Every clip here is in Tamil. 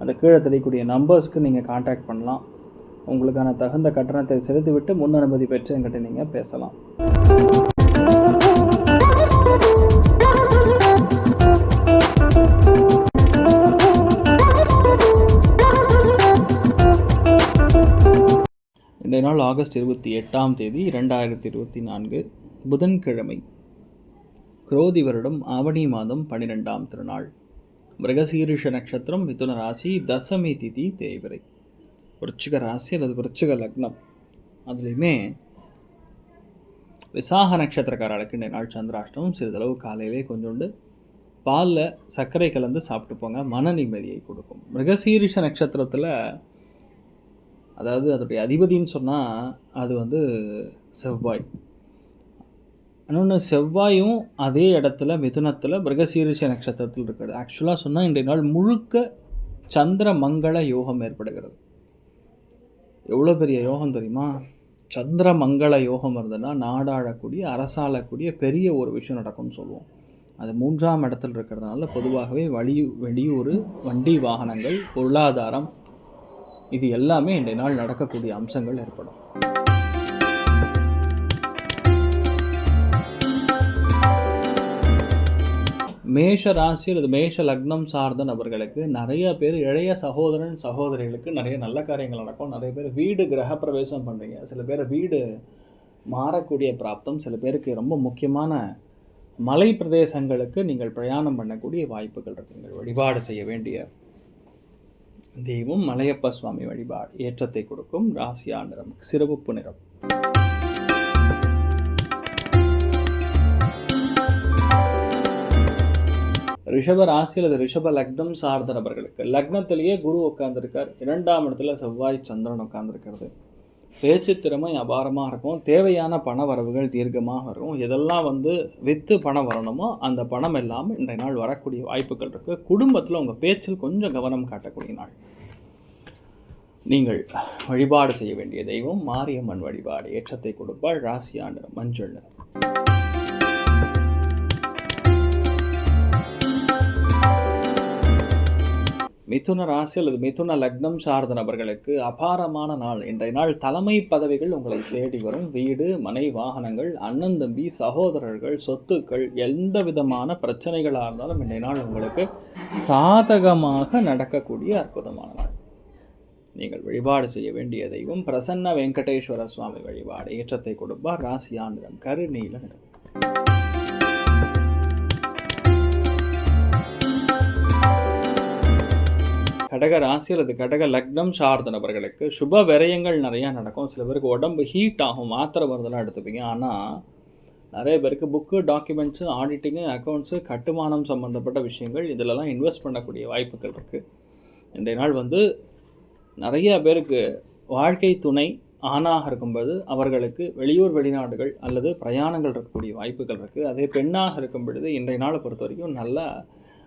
அந்த கீழே தெரியக்கூடிய நம்பர்ஸ்க்கு நீங்கள் காண்டாக்ட் பண்ணலாம். உங்களுக்கான தகுந்த கட்டணத்தை செலுத்திவிட்டு முன் அனுமதி பெற்று என்கிட்ட நீங்கள் பேசலாம். இன்றைய நாள் ஆகஸ்ட் இருபத்தி எட்டாம் தேதி இரண்டாயிரத்தி இருபத்தி நான்கு புதன்கிழமை குரோதி வருடம் ஆவணி மாதம் பன்னிரெண்டாம் திருநாள். மிருகசீரிஷ நட்சத்திரம் மிதுன ராசி தசமி திதி தேவரை விருச்சிக ராசி அல்லது விருச்சிக லக்னம். அதுலேயுமே விசாக நட்சத்திரக்காரர்களுக்கு இந்த நாள் சந்திராஷ்டமம். சிறிதளவு காலையிலே கொஞ்சோண்டு பாலில் சர்க்கரை கலந்து சாப்பிட்டு போங்க. மன நிம்மதியை கொடுக்கும். மிருகசீரிஷ நட்சத்திரத்தில் அதாவது அதோடைய அதிபதின்னு சொன்னால் அது வந்து செவ்வாய். இன்னொன்று செவ்வாயும் அதே இடத்துல மிதுனத்தில் மிருகசீரிஷ நட்சத்திரத்தில் இருக்கிறது. ஆக்சுவலாக சொன்னால் இன்றைய நாள் முழுக்க சந்திர மங்கள யோகம் ஏற்படுகிறது. எவ்வளோ பெரிய யோகம் தெரியுமா? சந்திர மங்கள யோகம் இருந்ததுன்னா நாடாளக்கூடிய அரசாளக்கூடிய பெரிய ஒரு விஷயம் நடக்கும்னு சொல்லுவோம். அது மூன்றாம் இடத்துல இருக்கிறதுனால பொதுவாகவே வழி வெளியூர் வண்டி வாகனங்கள் பொருளாதாரம் இது எல்லாமே இன்றைய நாள் நடக்கக்கூடிய அம்சங்கள் ஏற்படும். மேஷ ராசி அல்லது மேஷ லக்னம் சார்ந்த நபர்களுக்கு நிறைய பேர் இளைய சகோதரன் சகோதரிகளுக்கு நிறைய நல்ல காரியங்கள் நடக்கும். நிறைய பேர் வீடு கிரகப்பிரவேசம் பண்ணுறீங்க சில பேர் வீடு மாறக்கூடிய பிராப்தம் சில பேருக்கு ரொம்ப முக்கியமான மலை பிரதேசங்களுக்கு நீங்கள் பிரயாணம் பண்ணக்கூடிய வாய்ப்புகள் இருக்கு. நீங்கள் வழிபாடு செய்ய வேண்டிய தெய்வம் மலையப்ப சுவாமி வழிபாடு. ஏற்றத்தை கொடுக்கும் ராசியா நிறம். சிறப்பு நிறம். ரிஷப ராசி அல்லது ரிஷப லக்னம் சார்ந்த நபர்களுக்கு லக்னத்திலேயே குரு உட்காந்துருக்கார் இரண்டாம் இடத்துல செவ்வாய் சந்திரன் உட்காந்துருக்கிறது பேச்சு திறமை அபாரமாக இருக்கும். தேவையான பண வரவுகள் தீர்க்கமாக இருக்கும் எதெல்லாம் வந்து விற்று பணம் வரணுமோ அந்த பணம் எல்லாம் இன்றைய நாள் வரக்கூடிய வாய்ப்புகள் இருக்குது குடும்பத்தில் உங்கள் பேச்சில் கொஞ்சம் கவனம் காட்டக்கூடிய நாள். நீங்கள் வழிபாடு செய்ய வேண்டிய தெய்வம் மாரியம்மன் வழிபாடு. ஏற்றத்தை கொடுப்பாள் ராசியான மஞ்சள் மிதுன ராசி அல்லது மிதுன லக்னம் சார்ந்த நபர்களுக்கு அபாரமான நாள். இன்றைய நாள் தலைமை பதவிகள் உங்களை தேடி வரும். வீடு மனை வாகனங்கள் அண்ணன் தம்பி சகோதரர்கள் சொத்துக்கள் எந்த விதமான பிரச்சனைகளாக இருந்தாலும் இன்றைய நாள் உங்களுக்கு சாதகமாக நடக்கக்கூடிய அற்புதமான நாள். நீங்கள் வழிபாடு செய்ய வேண்டிய தெய்வம் பிரசன்ன வெங்கடேஸ்வர சுவாமி வழிபாடு. ஏற்றத்தை கொடுப்பார். ராசியானிடம் கருநீல நிறம். கடக ராசி அல்லது கடக லக்னம் சார்ந்த நபர்களுக்கு சுப விரயங்கள் நிறையா நடக்கும். சில பேருக்கு உடம்பு ஹீட் ஆகும் மாத்திரை மருந்தெல்லாம் எடுத்துப்பீங்க. ஆனால் நிறைய பேருக்கு புக்கு டாக்குமெண்ட்ஸு ஆடிட்டிங்கு அக்கௌண்ட்ஸு கட்டுமானம் சம்மந்தப்பட்ட விஷயங்கள் இதிலெல்லாம் இன்வெஸ்ட் பண்ணக்கூடிய வாய்ப்புகள் இருக்குது இன்றைய நாள் வந்து நிறைய பேருக்கு வாழ்க்கை துணை ஆணாக இருக்கும்போது அவர்களுக்கு வெளியூர் வெளிநாடுகள் அல்லது பிரயாணங்கள் இருக்கக்கூடிய வாய்ப்புகள் இருக்குது அதே பெண்ணாக இருக்கும் பொழுது இன்றைய நாளை பொறுத்த வரைக்கும் நல்லா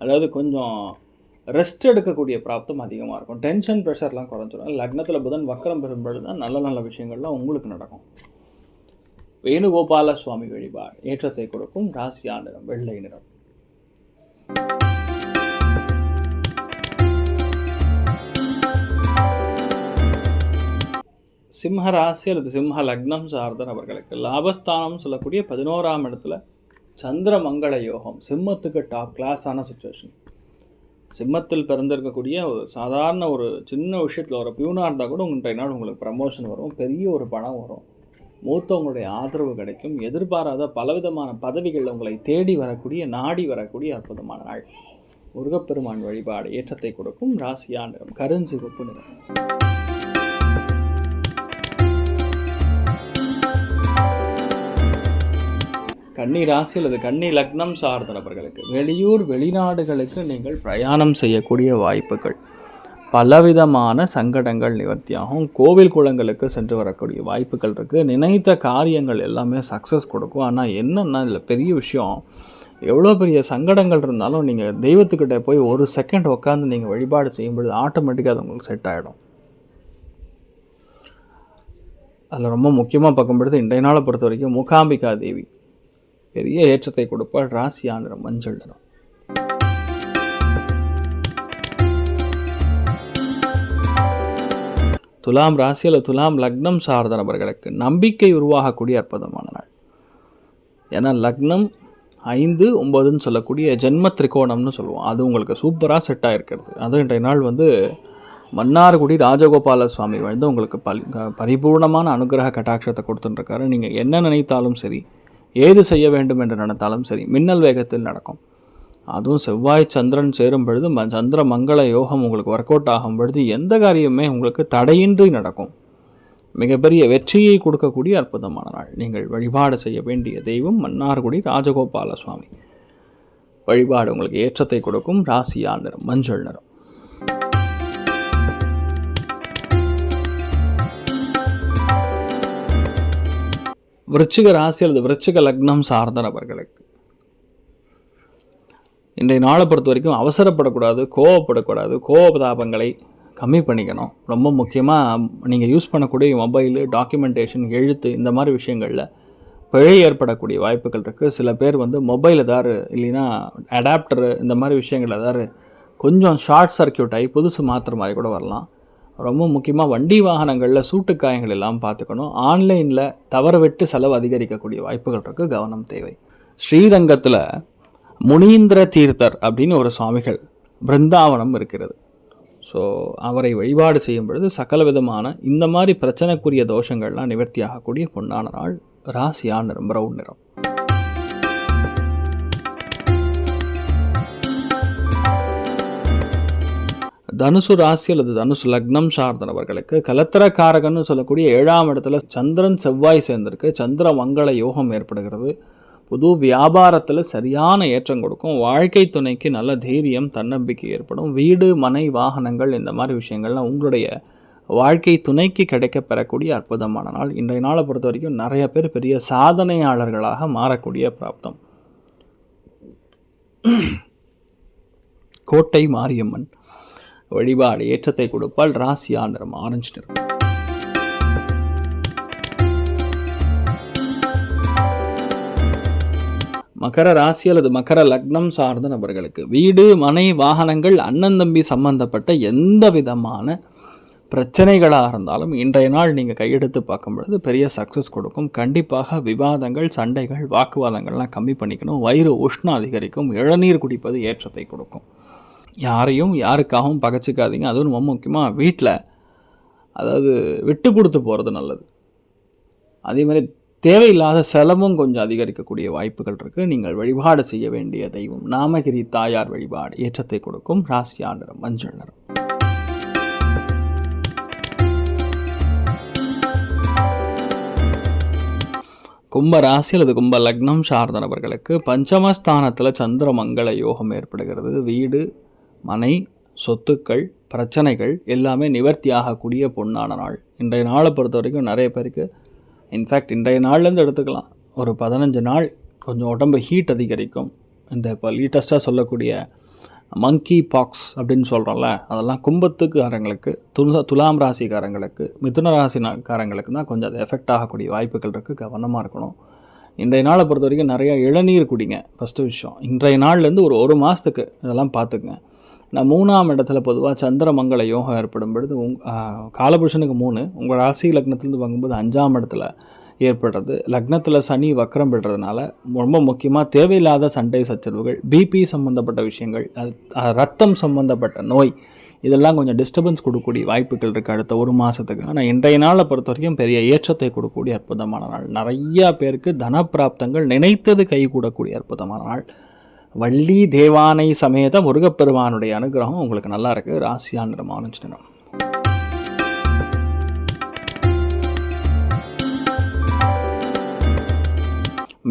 அதாவது கொஞ்சம் ரெஸ்ட் எடுக்கக்கூடிய பிராப்தம் அதிகமாக இருக்கும். டென்ஷன் ப்ரெஷர்லாம் குறைஞ்சிடும் லக்னத்தில் புதன் வக்கரம் பெறும்பொழுது தான் நல்ல நல்ல விஷயங்கள்லாம் உங்களுக்கு நடக்கும். வேணுகோபால சுவாமி வழிபாடு ஏற்றத்தை கொடுக்கும் ராசியா நிறம் வெள்ளை நிறம். சிம்ம ராசி அல்லது சிம்ம லக்னம் சார்ந்த நபர்களுக்கு லாபஸ்தானம் சொல்லக்கூடிய பதினோராம் இடத்துல சந்திரமங்கள யோகம் சிம்மத்துக்கு டாப் கிளாஸான சுச்சுவேஷன் சிம்மத்தில் பிறந்திருக்கக்கூடிய ஒரு சாதாரண ஒரு சின்ன விஷயத்தில் ஒரு பியூனாக இருந்தால் கூட உங்கள்கிட்ட நாள் உங்களுக்கு ப்ரமோஷன் வரும் பெரிய ஒரு பணம் வரும். மூத்தவங்களுடைய ஆதரவு கிடைக்கும். எதிர்பாராத பலவிதமான பதவிகள் உங்களை தேடி வரக்கூடிய நாடி வரக்கூடிய அற்புதமான நாள். முருகப்பெருமான் வழிபாடு ஏற்றத்தை கொடுக்கும். ராசியா நிறம் கருஞ்சிவப்பு நிறம். கன்னி ராசி அல்லது கன்னி லக்னம் சார்ந்த நபர்களுக்கு வெளியூர் வெளிநாடுகளுக்கு நீங்கள் பிரயாணம் செய்யக்கூடிய வாய்ப்புகள். பலவிதமான சங்கடங்கள் நிவர்த்தியாகும். கோவில் குளங்களுக்கு சென்று வரக்கூடிய வாய்ப்புகள் இருக்குது நினைத்த காரியங்கள் எல்லாமே சக்ஸஸ் கொடுக்கும். ஆனால் என்னென்னா இதில் பெரிய விஷயம் எவ்வளோ பெரிய சங்கடங்கள் இருந்தாலும் நீங்கள் தெய்வத்துக்கிட்ட போய் ஒரு செகண்ட் உட்காந்து நீங்கள் வழிபாடு செய்யும் பொழுது ஆட்டோமேட்டிக்காக அது உங்களுக்கு செட் ஆகிடும் அதில் ரொம்ப முக்கியமாக பார்க்கும்பொழுது இன்றைய நாளை பொறுத்த வரைக்கும் மூகாம்பிகா தேவி. பெரிய ஏற்றத்தை கொடுப்பாள் ராசியா நிறம் மஞ்சள் நிறம். துலாம் ராசியில் துலாம் லக்னம் சார்ந்த நபர்களுக்கு நம்பிக்கை உருவாகக்கூடிய அற்புதமான நாள். ஏன்னா லக்னம் ஐந்து ஒம்பதுன்னு சொல்லக்கூடிய ஜென்ம திரிகோணம்னு சொல்லுவோம். அது உங்களுக்கு சூப்பராக செட் ஆகிருக்கிறது அதுவும் இன்றைய நாள் வந்து மன்னார்குடி ராஜகோபால சுவாமி வந்து உங்களுக்கு பல் பரிபூர்ணமான அனுகிரக கட்டாட்சத்தை கொடுத்துட்டுருக்காரு. நீங்கள் என்ன நினைத்தாலும் சரி ஏது செய்ய வேண்டும் என்று நினைத்தாலும் சரி மின்னல் வேகத்தில் நடக்கும். அதுவும் செவ்வாய் சந்திரன் சேரும் பொழுது ம சந்திர மங்கள யோகம் உங்களுக்கு ஒர்க் அவுட் ஆகும் பொழுது எந்த காரியமே உங்களுக்கு தடையின்றி நடக்கும். மிகப்பெரிய வெற்றியை கொடுக்கக்கூடிய அற்புதமான நாள். நீங்கள் வழிபாடு செய்ய வேண்டிய தெய்வம் மன்னார்குடி ராஜகோபால சுவாமி வழிபாடு உங்களுக்கு ஏற்றத்தை கொடுக்கும். ராசியா நிறம் மஞ்சள் நிறம். விருச்சிக ராசி அல்லது விருச்சிக லக்னம் சார்ந்த நபர்களுக்கு இன்றைய நாளை பொறுத்த வரைக்கும் அவசரப்படக்கூடாது கோவப்படக்கூடாது கோபதாபங்களை கம்மி பண்ணிக்கணும். ரொம்ப முக்கியமாக நீங்கள் யூஸ் பண்ணக்கூடிய மொபைலு டாக்குமெண்டேஷன் எழுத்து இந்த மாதிரி விஷயங்களில் பிழை ஏற்படக்கூடிய வாய்ப்புகள் இருக்குது சில பேர் வந்து மொபைல் ஏதாவது இல்லைன்னா அடாப்டரு இந்த மாதிரி விஷயங்கள் ஏதாவது கொஞ்சம் ஷார்ட் சர்க்கியூட் ஆகி புதுசு மாற்றுற மாதிரி கூட வரலாம். ரொம்ப முக்கியமாக வண்டி வாகனங்களில் சூட்டு காயங்கள் எல்லாம் பார்த்துக்கணும். ஆன்லைனில் தவற விட்டு செலவு அதிகரிக்கக்கூடிய வாய்ப்புகள் இருக்குது கவனம் தேவை. ஸ்ரீரங்கத்தில் முனீந்திர தீர்த்தர் அப்படின்னு ஒரு சுவாமிகள் பிருந்தாவனம் இருக்கிறது. ஸோ அவரை வழிபாடு செய்யும் பொழுது சகல விதமான இந்த மாதிரி பிரச்சனைக்குரிய தோஷங்கள்லாம் நிவர்த்தி ஆகக்கூடிய பொன்னான நாள் ராசியா நிறம் பிரவுன் நிறம். தனுசு ராசி அல்லது தனுசு லக்னம் சார்ந்தவர்களுக்கு கலத்திரக்காரகன்னு சொல்லக்கூடிய ஏழாம் இடத்துல சந்திரன் செவ்வாய் சேர்ந்திருக்கு. சந்திர மங்கள யோகம் ஏற்படுகிறது. புது வியாபாரத்தில் சரியான ஏற்றம் கொடுக்கும். வாழ்க்கை துணைக்கு நல்ல தைரியம் தன்னம்பிக்கை ஏற்படும். வீடு மனை வாகனங்கள் இந்த மாதிரி விஷயங்கள்லாம் உங்களுடைய வாழ்க்கை துணைக்கு கிடைக்க பெறக்கூடிய அற்புதமான நாள். இன்றைய நாளை பொறுத்த வரைக்கும் நிறைய பேர் பெரிய சாதனையாளர்களாக மாறக்கூடிய பிராப்தம். கோட்டை மாரியம்மன். வழிபாடு ஏற்றத்தை கொடுப்பால் ராசியா நிறம் ஆரஞ்சு நிறம். மகர ராசி அல்லது மகர லக்னம் சார்ந்த நபர்களுக்கு வீடு மனை வாகனங்கள் அண்ணன் தம்பி சம்பந்தப்பட்ட எந்த விதமான பிரச்சனைகளாக இருந்தாலும் இன்றைய நாள் நீங்கள் கையெடுத்து பார்க்கும் பொழுது பெரிய சக்ஸஸ் கொடுக்கும். கண்டிப்பாக விவாதங்கள் சண்டைகள் வாக்குவாதங்கள்லாம் கம்மி பண்ணிக்கணும். வயிறு உஷ்ணம் அதிகரிக்கும். இளநீர் குடிப்பது ஏற்றத்தை கொடுக்கும். யாரையும் யாருக்காகவும் பகச்சிக்காதீங்க. அதுவும் ரொம்ப முக்கியமாக வீட்டில் அதாவது விட்டு கொடுத்து போகிறது நல்லது. அதே மாதிரி தேவையில்லாத செலவும் கொஞ்சம் அதிகரிக்கக்கூடிய வாய்ப்புகள் இருக்குது நீங்கள் வழிபாடு செய்ய வேண்டிய தெய்வம் நாமகிரி தாயார் வழிபாடு ஏற்றத்தை கொடுக்கும் ராசியா நிறம் மஞ்சள் நிறம். கும்ப ராசி அல்லது கும்ப லக்னம் சார்ந்த நபர்களுக்கு பஞ்சமஸ்தானத்தில் சந்திரமங்கள யோகம் ஏற்படுகிறது. வீடு மனை சொத்துக்கள் பிரச்சனைகள் எல்லாமே நிவர்த்தி ஆகக்கூடிய பொண்ணான நாள். இன்றைய நாளை பொறுத்த வரைக்கும் நிறைய பேருக்கு இன்ஃபேக்ட் இன்றைய நாள்லேருந்து எடுத்துக்கலாம். ஒரு பதினஞ்சு நாள் கொஞ்சம் உடம்பு ஹீட் அதிகரிக்கும். இந்த இப்போ லேட்டஸ்ட்டாக சொல்லக்கூடிய மங்கி பாக்ஸ் அப்படின்னு சொல்கிறோம்ல அதெல்லாம் கும்பத்துக்காரங்களுக்கு துலா துலாம் ராசிக்காரங்களுக்கு மிதுன ராசிக்காரங்களுக்கு தான் கொஞ்சம் அது எஃபெக்ட் ஆகக்கூடிய வாய்ப்புகள் இருக்குது கவனமாக இருக்கணும். இன்றைய நாளை பொறுத்த வரைக்கும் நிறையா இளநீர் குடிங்க ஃபஸ்ட்டு விஷயம். இன்றைய நாள்லேருந்து ஒரு ஒரு மாதத்துக்கு இதெல்லாம் பார்த்துக்குங்க. நான் மூணாம் இடத்துல பொதுவாக சந்திரமங்கல யோகம் ஏற்படும் பொழுது உங் காலபுருஷனுக்கு மூணு உங்கள் ராசி லக்னத்துலேருந்து வாங்கும்போது அஞ்சாம் இடத்துல ஏற்படுறது. லக்னத்தில் சனி வக்கரம் பெற்றதுனால ரொம்ப முக்கியமாக தேவையில்லாத சண்டை சச்சரவுகள் பிபி சம்மந்தப்பட்ட விஷயங்கள் ரத்தம் சம்மந்தப்பட்ட நோய் இதெல்லாம் கொஞ்சம் டிஸ்டர்பன்ஸ் கொடுக்கக்கூடிய வாய்ப்புகள் இருக்குது அடுத்த ஒரு மாதத்துக்கு ஆனால் இன்றைய நாளை பொறுத்த வரைக்கும் பெரிய ஏற்றத்தை கொடுக்கக்கூடிய அற்புதமான நாள். நிறையா பேருக்கு தனப்பிராப்தங்கள் நினைத்தது கைகூடக்கூடிய அற்புதமான நாள். வள்ளி தேவானை சமேத முருகப்பெருமானுடைய அனுகிரகம் உங்களுக்கு நல்லா இருக்குது ராசியா நிறம் ஆரஞ்சு நிறம்.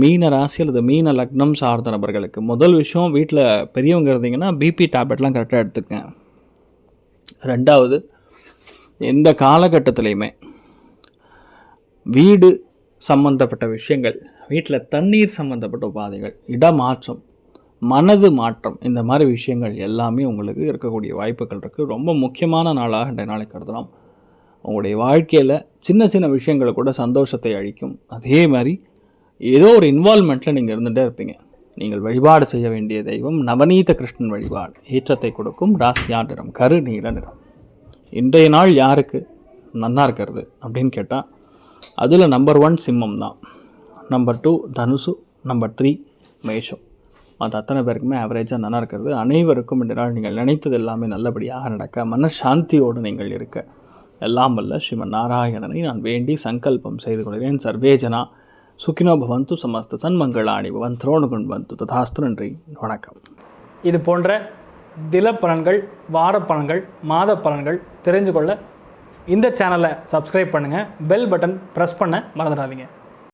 மீன ராசி அல்லது மீன லக்னம் சார்ந்த நபர்களுக்கு முதல் விஷயம் வீட்டில் பெரியவங்க இருந்தீங்கன்னா பிபி டேப்லெட்லாம் கரெக்டாக எடுத்துக்கங்க. ரெண்டாவது எந்த காலகட்டத்திலையுமே வீடு சம்பந்தப்பட்ட விஷயங்கள் வீட்டில் தண்ணீர் சம்பந்தப்பட்ட உபாதைகள் இடமாற்றம் மனது மாற்றம் இந்த மாதிரி விஷயங்கள் எல்லாமே உங்களுக்கு இருக்கக்கூடிய வாய்ப்புகள் இருக்குது ரொம்ப முக்கியமான நாளாக இன்றைய நாளை கருதலாம். உங்களுடைய வாழ்க்கையில் சின்ன சின்ன விஷயங்களை கூட சந்தோஷத்தை அளிக்கும். அதே மாதிரி ஏதோ ஒரு இன்வால்மெண்ட்டில் நீங்கள் இருந்துகிட்டே இருப்பீங்க. நீங்கள் வழிபாடு செய்ய வேண்டிய தெய்வம் நவநீத கிருஷ்ணன் வழிபாடு. ஏற்றத்தை கொடுக்கும் ராசியா நிறம் கரு நீல நிறம். இன்றைய நாள் யாருக்கு நன்னா இருக்கிறது அப்படின்னு கேட்டால் அதில் நம்பர் ஒன் சிம்மம் தான் நம்பர் டூ தனுசு நம்பர் த்ரீ மேஷம். மற்ற அத்தனை பேருக்குமே ஆவரேஜாக நல்லா இருக்கிறது. அனைவருக்கும் இந்த நாள் நீங்கள் நினைத்தது எல்லாமே நல்லபடியாக நடக்க. மனசாந்தியோடு நீங்கள் இருக்க. எல்லாம் வல்ல ஸ்ரீமன் நாராயணனை நான் வேண்டி சங்கல்பம் செய்து கொள்கிறேன். சர்வேஜனா சுக்கினோ பவந்து சமஸ்த சன்மங்களாணி பவன் துரோணுகுண் பந்து ததாஸ்து நன்றி. வணக்கம். இது போன்ற திலப்பலன்கள் வாரப்பலன்கள் மாத பலன்கள் தெரிஞ்சு கொள்ள இந்த சேனலை சப்ஸ்கிரைப் பண்ணுங்கள் பெல் பட்டன் ப்ரெஸ் பண்ண மறந்துடாதீங்க.